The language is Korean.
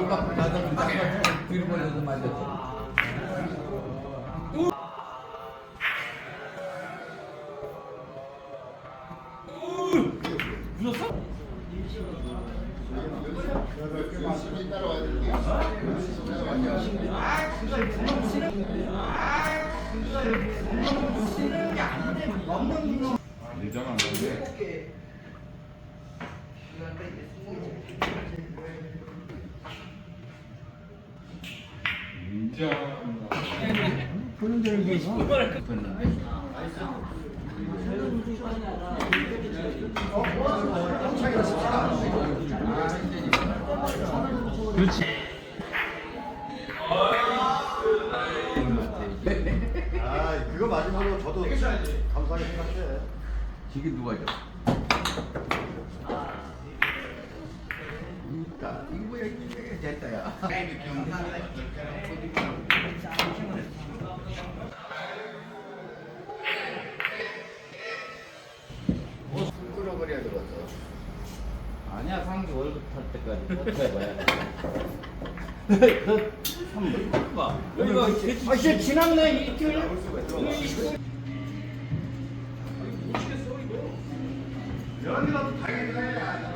이거 나도 딱 뒤로 벌려서 맞았어. 일장 안 되는데. 인장. 아 그거 맞으면 저도 감사하게 생각해. 지게 누가 줘? 그러니까 이거 뭐야 이게 됐다야. 되겠어. 아니야 상기 월급 탈 때까지 버텨봐야 돼. 너 선물 봐. 이거 아 진짜 지났네 일주일. 연이라도 당연히 해야.